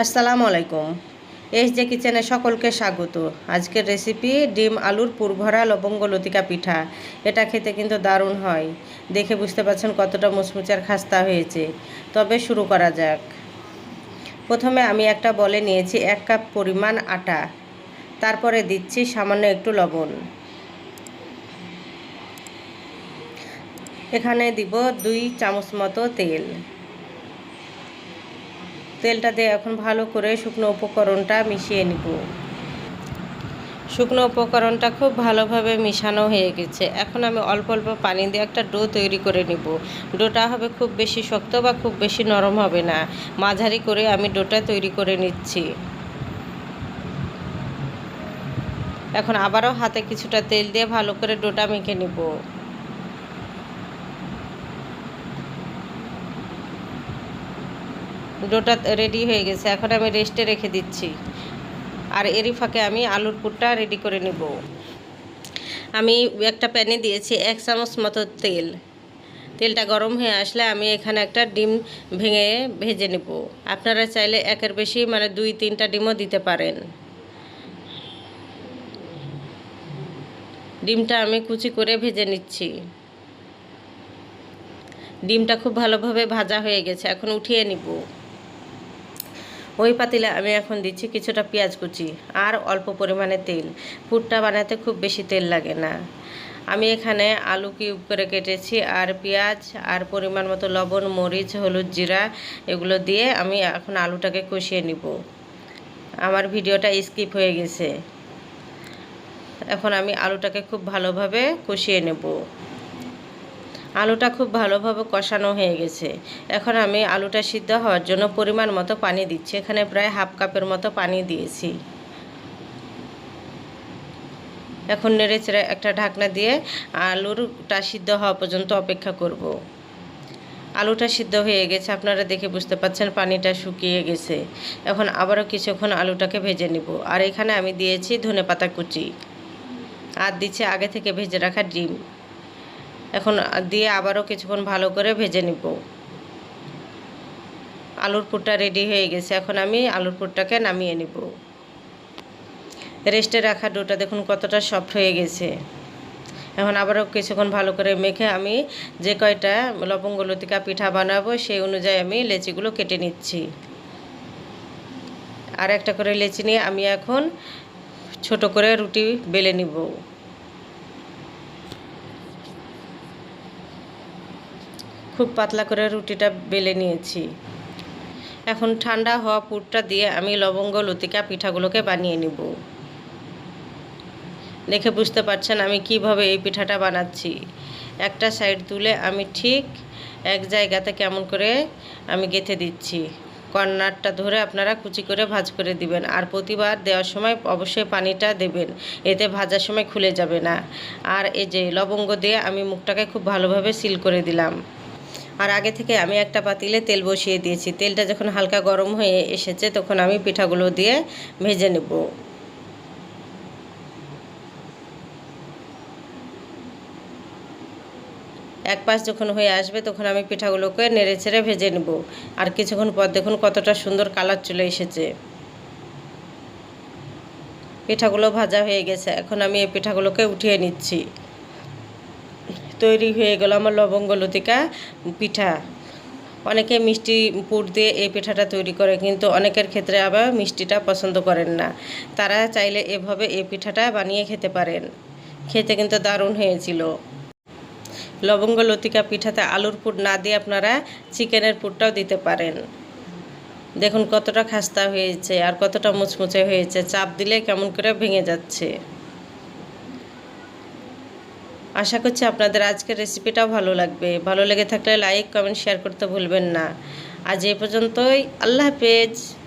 আসসালামু আলাইকুম। S J কিচেনে সকলকে স্বাগত। আজকের রেসিপি ডিম, আলুর পুরভরা লবঙ্গ, লতিকা পিঠা। এটা খেতে কিন্তু দারুণ হয়। দেখে বুঝতে পারছেন কতটা মুচমুচার খাস্তা হয়েছে। তবে শুরু করা যাক। প্রথমে আমি একটা বলে নিয়েছি এক কাপ পরিমাণ আটা। তারপরে দিচ্ছি সামান্য একটু লবণ। এখানে দিব দুই চামচ মতো তেল। তেলটা দিয়ে এখন ভালো করে শুকনো উপকরণটা মিশিয়ে নিব। শুকনো উপকরণটা খুব ভালোভাবে মিশানো হয়ে গেছে। এখন আমি অল্প অল্প পানি দিয়ে একটা ডো তৈরি করে নিব। ডোটা হবে খুব বেশি শক্ত বা খুব বেশি নরম হবে না। মাঝারি করে আমি ডোটা তৈরি করে নিচ্ছি। এখন আবারও হাতে কিছুটা তেল দিয়ে ভালো করে ডোটা মেখে নিব। ডোটা রেডি হয়ে গেছে। এখন আমি রেস্টে রেখে দিচ্ছি। আর এরই ফাঁকে আমি আলুর পুরটা রেডি করে নেব। আমি একটা প্যানে দিয়েছি এক চামচ মতো তেল। তেলটা গরম হয়ে আসলে আমি এখানে একটা ডিম ভেঙে ভেজে নেব। আপনারা চাইলে একের বেশি মানে দুই, তিনটা ডিমও দিতে পারেন। ডিমটা আমি কুচি করে ভেজে নিচ্ছি। ডিমটা খুব ভালোভাবে ভাজা হয়ে গেছে। এখন উঠিয়ে নিব। ওই পাতিলে আমি এখন দিচ্ছি কিছুটা পেঁয়াজ কুচি আর অল্প পরিমাণে তেল। পুরটা বানাতে খুব বেশি তেল লাগে না। আমি এখানে আলু কিউব করে কেটেছি আর পেঁয়াজ আর পরিমাণ মতো লবণ, মরিচ, হলুদ জিরা এগুলো দিয়ে আমি এখন আলুটাকে কষিয়ে নিব। আমার ভিডিওটা স্কিপ হয়ে গেছে। এখন আমি আলুটাকে খুব ভালোভাবে কষিয়ে নেব। আলুটা খুব ভালোভাবে কষানো হয়ে গেছে। এখন আমি আলুটা সিদ্ধ হওয়ার জন্য পরিমাণ মতো পানি দিচ্ছি। এখানে প্রায় হাফ কাপের মতো পানি দিয়েছি। এখন নেড়েচেড়ে একটা ঢাকনা দিয়ে আলুরটা সিদ্ধ হওয়া পর্যন্ত অপেক্ষা করব। আলুটা সিদ্ধ হয়ে গেছে। আপনারা দেখে বুঝতে পাচ্ছেন পানিটা শুকিয়ে গেছে। এখন আবারও কিছুক্ষণ আলুটাকে ভেজে নিব। আর এখানে আমি দিয়েছি ধনে পাতা কুচি। আর দিচ্ছে আগে থেকে ভেজে রাখা ডিম। এখন দিয়ে আবারও কিছুক্ষণ ভালো করে ভেজে নিব। আলুর পুরটা রেডি হয়ে গেছে, এখন আমি আলুর পুরটাকে নামিয়ে নিব। রেস্টে রাখা ডোটা দেখুন কতটা সফট হয়ে গেছে। এখন আবারও কিছুক্ষণ ভালো করে মেখে আমি যে কয়টা লবঙ্গ লতিকা পিঠা বানাবো সেই অনুযায়ী আমি লেচিগুলো কেটে নিচ্ছি। আর একটা করে লেচি নিয়ে আমি এখন ছোট করে রুটি বেলে নিব। খুব পাতলা করে রুটিটা বেলে নিয়েছি। এখন ঠান্ডা হওয়া পুরটা দিয়ে আমি লবঙ্গ, লতিকা, পিঠাগুলোকে বানিয়ে নিব। দেখে বুঝতে পারছেন আমি কীভাবে এই পিঠাটা বানাচ্ছি। একটা সাইড তুলে আমি ঠিক এক জায়গাতে কেমন করে আমি গেঁথে দিচ্ছি। কর্নারটা ধরে আপনারা কুচি করে ভাজ করে দিবেন আর প্রতিবার দেওয়ার সময় অবশ্যই পানিটা দেবেন, এতে ভাজার সময় খুলে যাবে না। আর এই যে লবঙ্গ দিয়ে আমি মুখটাকে খুব ভালোভাবে সিল করে দিলাম। আর আগে থেকে আমি একটা পাতিলে তেল বসিয়ে দিয়েছি। তেলটা যখন হালকা গরম হয়ে এসেছে, তখন আমি পিঠাগুলো দিয়ে ভেজে নেব। এক পাশ যখন হয়ে আসবে, তখন আমি পিঠাগুলোকে নেড়ে ছেড়ে ভেজে নেব। আর কিছুক্ষণ পর দেখুন কতটা সুন্দর কালার চলে এসেছে। পিঠাগুলো ভাজা হয়ে গেছে। এখন আমি এই পিঠাগুলোকে উঠিয়ে নিচ্ছি। তৈরি হয়ে গেল আমার লবঙ্গ লতিকা পিঠা। অনেকে মিষ্টি পুর দিয়ে এই পিঠাটা তৈরি করে, কিন্তু অনেকের ক্ষেত্রে আবার মিষ্টিটা পছন্দ করেন না। তারা চাইলে এভাবে এই পিঠাটা বানিয়ে খেতে পারেন। খেতে কিন্তু দারুণ হয়েছিল। লবঙ্গ লতিকা পিঠাতে আলুর পুর না দিয়ে আপনারা চিকেনের পুরটাও দিতে পারেন। দেখুন কতটা খাস্তা হয়েছে আর কতটা মুচমুচে হয়েছে। চাপ দিলে কেমন করে ভেঙে যাচ্ছে। আশা করছি আপনাদের আজকের রেসিপিটাও ভালো লাগবে। ভালো লেগে থাকলে লাইক কমেন্ট শেয়ার করতে ভুলবেন না। আজ এ পর্যন্তই। আল্লাহ হাফেজ।